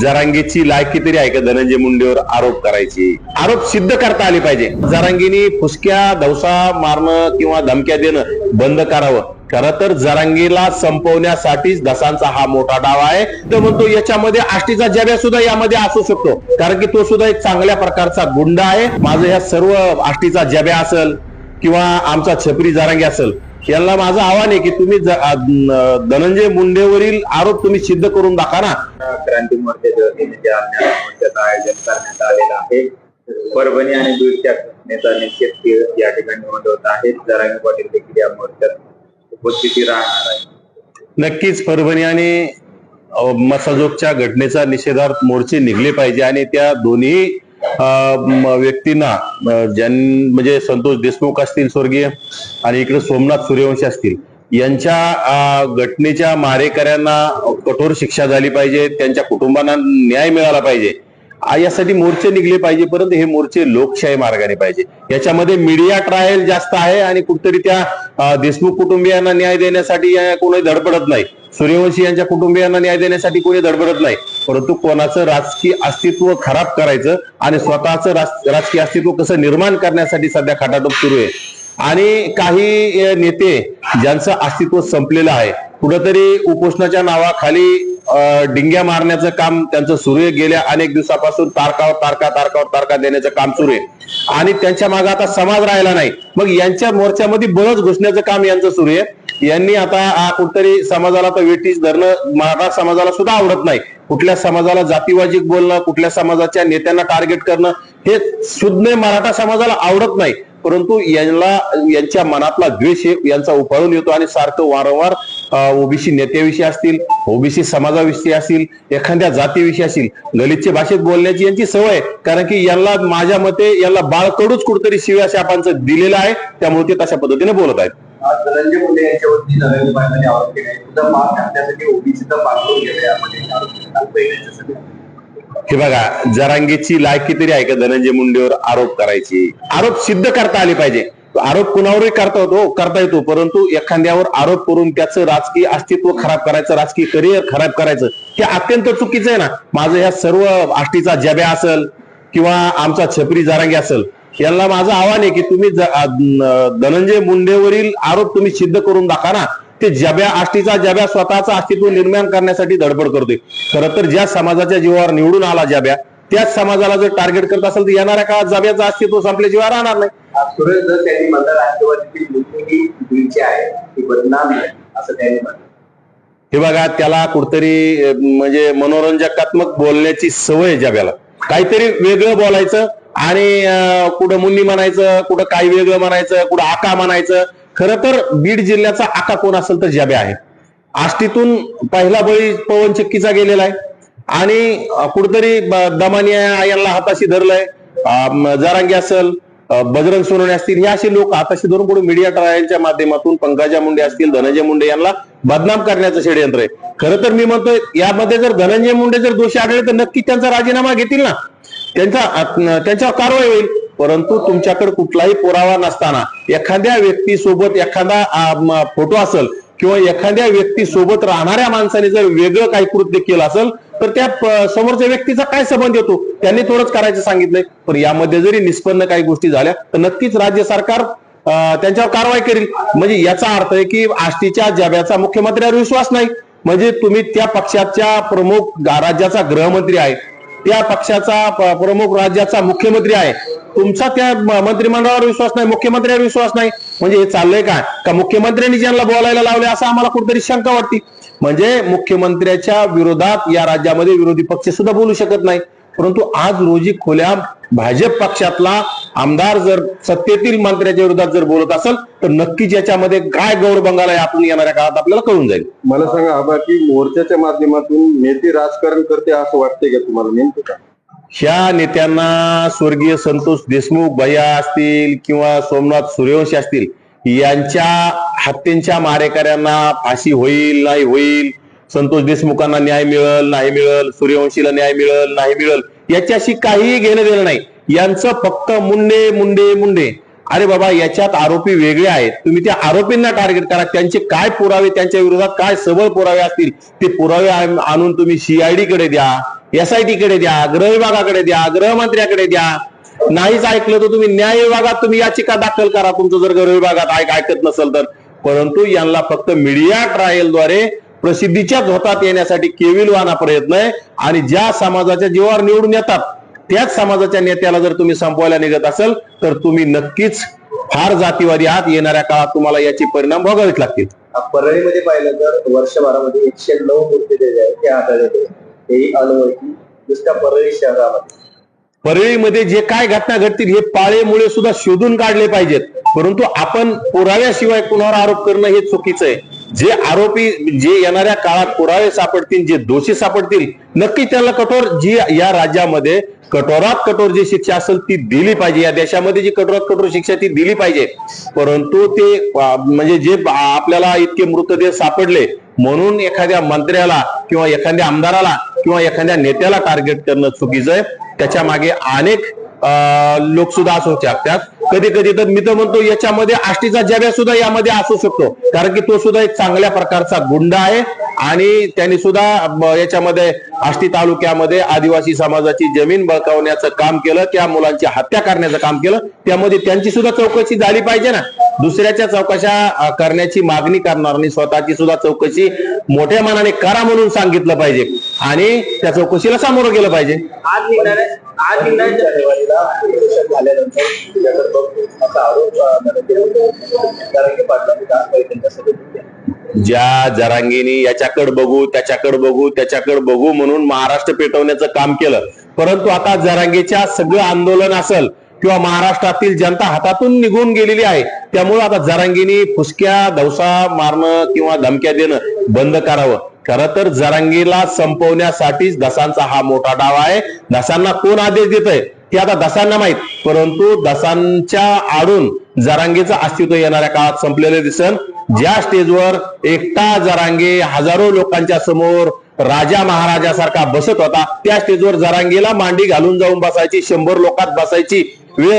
जरांगीची लायकी तरी आहे का? धनंजय मुंडेवर आरोप करायची. आरोप सिद्ध करता आले पाहिजे. जरांगीनी फुसक्या धवसा मारणं किंवा धमक्या देणं बंद करावं. खरं तर जरांगीला संपवण्यासाठीच दसांचा हा मोठा डाव आहे. तर म्हणतो याच्यामध्ये आष्टीचा जब्या सुद्धा यामध्ये असू शकतो. कारण की तो सुद्धा एक चांगल्या प्रकारचा गुंड आहे. माझं ह्या सर्व आष्टीचा जब्या असेल किंवा आमचा छपरी जरांगी असेल यांना माझं आव्हान आहे की तुम्ही धनंजय मुंडेवरील आरोप तुम्ही सिद्ध करून दाखवा ना. क्रांती मोर्चाच्या आयोजन करण्यात आलेलं आहे. परभणी आणि बीडच्या नेता निषेध या ठिकाणी नोंदवत आहेत. जरांगी पाटील देखील या मोर्चात उपस्थिती राहणार आहे नक्कीच परभणी आणि मसाजोगच्या घटनेचा निषेधार्थ मोर्चे निघले पाहिजे आणि त्या दोन्ही व्यक्तींना ज्यां म्हणजे संतोष देशमुख असतील स्वर्गीय आणि इकडे सोमनाथ सूर्यवंशी असतील यांच्या घटनेच्या मारेकऱ्यांना कठोर शिक्षा झाली पाहिजे त्यांच्या कुटुंबांना न्याय मिळाला पाहिजे. यासाठी मोर्चे निघले पाहिजे परंतु हे मोर्चे लोकशाही मार्गाने पाहिजे. याच्यामध्ये मीडिया ट्रायल जास्त आहे आणि कुठतरी त्या देशमुख कुटुंबियांना न्याय देण्यासाठी कोणी धडपडत नाही. सूर्यवंशी यांच्या कुटुंबियांना न्याय देण्यासाठी कोणी धडबडत नाही. परंतु कोणाचं राजकीय अस्तित्व खराब करायचं आणि स्वतःचं राजकीय अस्तित्व कसं निर्माण करण्यासाठी सध्या खाटाटोप सुरू आहे. आणि काही नेते ज्यांचं अस्तित्व संपलेलं आहे कुठंतरी उपोषणाच्या नावाखाली डिंग्या मारण्याचं काम त्यांचं सुरू आहे. गेल्या अनेक दिवसापासून तारकावर तारका तारकावर तारका देण्याचं काम सुरू आहे. आणि त्यांच्या मागे आता समाज राहिला नाही. मग यांच्या मोर्चामध्ये बळच घुसण्याचं काम यांचं सुरू आहे. यांनी आता कुठतरी समाजाला तर वेटीस धरणं मराठा समाजाला सुद्धा आवडत नाही. कुठल्या समाजाला जातीवाजिक बोलणं कुठल्या समाजाच्या नेत्यांना टार्गेट करणं हे सुज्ञ मराठा समाजाला आवडत नाही. परंतु यांना यांच्या मनातला द्वेष हे यांचा उफाळून येतो आणि सारखं वारंवार ओबीसी नेत्याविषयी असतील ओबीसी समाजाविषयी असतील एखाद्या जातीविषयी असतील ललितच्या भाषेत बोलण्याची यांची सवय आहे. कारण की यांना माझ्या मते यांना बाळकडूच कुठतरी शिव्या शापांचं दिलेलं आहे. त्यामुळे ते तशा पद्धतीने बोलत आहेत. धनंजय मुंडे यांच्यावरती नरेंद्र पाटलांनी आरोप केले सुद्धा माग घालण्यासाठी ओबीसीचा पाठवून गेले यामध्ये केले. हे बघा जरांगीची लायकी तरी आहे का धनंजय मुंडेवर आरोप करायची? आरोप सिद्ध करता आले पाहिजे. आरोप कुणावरही करता येतो करता येतो. परंतु एखाद्यावर आरोप करून त्याचं राजकीय अस्तित्व खराब करायचं राजकीय करिअर खराब करायचं हे अत्यंत चुकीचं आहे ना. माझं ह्या सर्व आष्टीचा जब्या असेल किंवा आमचा छपरी जरांगी असेल यांना माझं आव्हान आहे की तुम्ही धनंजय मुंडेवरील आरोप तुम्ही सिद्ध करून दाखवा ना. ते जब्या आष्टीचा जब्या स्वतःचं अस्तित्व निर्माण करण्यासाठी धडपड करतोय. खरं तर ज्या समाजाच्या जीवावर निवडून आला जब्या त्याच समाजाला जर टार्गेट करत असेल तर येणाऱ्या काळात जब्याचं अस्तित्व संपल्याशिवाय राहणार नाही. ही हे बघा त्याला कुठतरी म्हणजे मनोरंजकात्मक बोलण्याची सवय आहे जब्याला. काहीतरी वेगळं बोलायचं आणि कुठं मुन्नी म्हणायचं कुठं काही वेगळं म्हणायचं कुठं आका म्हणायचं खरं तर बीड जिल्ह्याचा आका कोण असेल तर ज्याबे आहे. आष्टीतून पहिला बळी पवन चक्कीचा गेलेला आहे. आणि कुठतरी दमानिया यांना हाताशी धरलंय. अं, जरांगी असेल बजरंग सोनवणे असतील हे असे लोक हाताशी धरून पुढे मीडिया ट्रायलच्या माध्यमातून पंकजा मुंडे असतील धनंजय मुंडे यांना बदनाम करण्याचं षडयंत्र आहे. खरं तर मी म्हणतोय यामध्ये जर धनंजय मुंडे जर दोषी आढळले तर नक्की त्यांचा राजीनामा घेतील ना. त्यांचा त्यांच्यावर कारवाई होईल. परंतु तुमच्याकडे कुठलाही पुरावा नसताना एखाद्या व्यक्तीसोबत एखादा फोटो असेल किंवा एखाद्या व्यक्ती सोबत राहणाऱ्या माणसाने जर वेगळं काही कृत्य केलं असेल तर त्या समोरच्या व्यक्तीचा काय संबंध येतो? त्यांनी थोडंच करायचं सांगितलंय. पण यामध्ये जरी निष्पन्न काही गोष्टी झाल्या तर नक्कीच राज्य सरकार त्यांच्यावर कारवाई करेल. म्हणजे याचा अर्थ आहे की आष्टीच्या जब्याचा मुख्यमंत्र्यावर विश्वास नाही. म्हणजे तुम्ही त्या पक्षाच्या प्रमुख राज्याचा गृहमंत्री आहे. त्या पक्षाचा प्रमुख राज्याचा मुख्यमंत्री आहे. तुमचा त्या मंत्रिमंडळावर विश्वास नाही मुख्यमंत्र्यावर विश्वास नाही. म्हणजे हे चाललंय काय का मुख्यमंत्र्यांनी ज्यांना बोलायला लावले असं आम्हाला कुठेतरी शंका वाटते. म्हणजे मुख्यमंत्र्याच्या विरोधात या राज्यामध्ये विरोधी पक्ष सुद्धा बोलू शकत नाही. परंतु आज रोजी खोल्या भाजप पक्षातला आमदार जर सत्तेतील मंत्र्याच्या विरोधात जर बोलत असेल तर नक्कीच याच्यामध्ये काय गौरबंगाल आहे आपण येणाऱ्या काळात आपल्याला कळून जाईल. मला सांगा आबा की मोर्चाच्या माध्यमातून नेते राजकारण करते असं वाटतंय का तुम्हाला? नेमकं का ह्या नेत्यांना स्वर्गीय संतोष देशमुख भैया असतील किंवा सोमनाथ सूर्यवंशी असतील यांच्या हत्येच्या मारेकऱ्यांना फाशी होईल नाही होईल? संतोष देशमुखांना न्याय मिळेल नाही मिळेल? सूर्यवंशीला न्याय मिळेल नाही मिळेल? याच्याशी काहीही घेणं देणं नाही. यांचं फक्त मुंडे मुंडे मुंडे. अरे बाबा याच्यात आरोपी वेगळे आहेत. तुम्ही त्या आरोपींना टार्गेट करा. त्यांचे काय पुरावे त्यांच्या विरोधात काय सबळ पुरावे असतील ते पुरावे आणून तुम्ही सीआयडी कडे द्या एसआयटी कडे द्या गृह विभागाकडे द्या गृहमंत्र्याकडे द्या. नाहीच ऐकलं तर तुम्ही न्याय विभागात तुम्ही याचिका दाखल करा. तुमचं जर गृह विभागात ऐक ऐकत नसेल तर. परंतु यांना फक्त मीडिया ट्रायलद्वारे प्रसिद्धीच्या झोतात येण्यासाठी केविलवाना प्रयत्न आहे. आणि ज्या समाजाच्या जीवावर निवडून येतात त्याच समाजाच्या नेत्याला जर तुम्ही संपवायला निघत असेल तर तुम्ही नक्कीच फार जातीवादी आहात. येणाऱ्या काळात तुम्हाला याचे परिणाम भोगावेच लागतील. परळीमध्ये पाहिलं तर वर्षभरामध्ये एकशे नऊ आहेत ते आढळले अनवळखी नुसत्या परळी शहरामध्ये. परळीमध्ये जे काय घटना घडतील हे पाळेमुळे सुद्धा शोधून काढले पाहिजेत. परंतु आपण पुराव्याशिवाय कुणावर आरोप करणं हे चुकीचं आहे. जे आरोपी जे येणाऱ्या काळात पुरावे सापडतील जे दोषी सापडतील नक्की त्याला कठोर जी या राज्यामध्ये कठोरात कठोर जी शिक्षा असेल ती दिली पाहिजे. या देशामध्ये जी कठोरात कठोर शिक्षा ती दिली पाहिजे. परंतु ते म्हणजे जे आपल्याला इतके मृतदेह सापडले म्हणून एखाद्या मंत्र्याला किंवा एखाद्या आमदाराला किंवा एखाद्या नेत्याला टार्गेट करणं चुकीचं आहे. त्याच्यामागे अनेक लोक सुद्धा असू शकतात. कधी कधी तर मी तर म्हणतो याच्यामध्ये आष्टीचा जब्या सुद्धा यामध्ये असू शकतो. कारण की तो सुद्धा एक चांगल्या प्रकारचा गुंड आहे आणि त्यांनी सुद्धा याच्यामध्ये आष्टी तालुक्यामध्ये आदिवासी समाजाची जमीन बळकावण्याचं काम केलं त्या मुलांची हत्या करण्याचं काम केलं. त्यामध्ये त्यांची सुद्धा चौकशी झाली पाहिजे ना. दुसऱ्याच्या चौकशा करण्याची मागणी करणार स्वतःची सुद्धा चौकशी मोठ्या मनाने करा म्हणून सांगितलं पाहिजे. आणि त्या चौकशीला सामोरं गेलं पाहिजे. आज निघणाऱ्या आज निघणाऱ्या जानेवारीला अधिवेशन झाल्यानंतर तुझ्याकडे बघतो असा आरोप अं, करण्यात येतो. जरांगे पाटलांनी काल त्यांच्या सभेत केला. ज्या जरांगीनी याच्याकडे बघू त्याच्याकडे बघू त्याच्याकडे बघू म्हणून महाराष्ट्र पेटवण्याचं काम केलं परंतु आता जरांगेच्या सगळं आंदोलन असेल किंवा महाराष्ट्रातील जनता हातातून निघून गेलेली आहे त्यामुळे आता जरांगीनी फुसक्या दवसा मारणं किंवा धमक्या देणं बंद करावं खरं तर जरांगीला संपवण्यासाठीच दसांचा हा मोठा डाव आहे. दसांना कोण आदेश देत आहे ते आता दसांना माहीत. परंतु दसांच्या आडून जरांगेचं अस्तित्व येणाऱ्या काळात संपलेलं दिसन. ज्या स्टेजवर एकटा जरांगे हजारो लोकांच्या समोर राजा महाराजासारखा बसत होता त्या स्टेजवर जरांगेला मांडी घालून जाऊन बसायची शंभर लोकात बसायची वेळ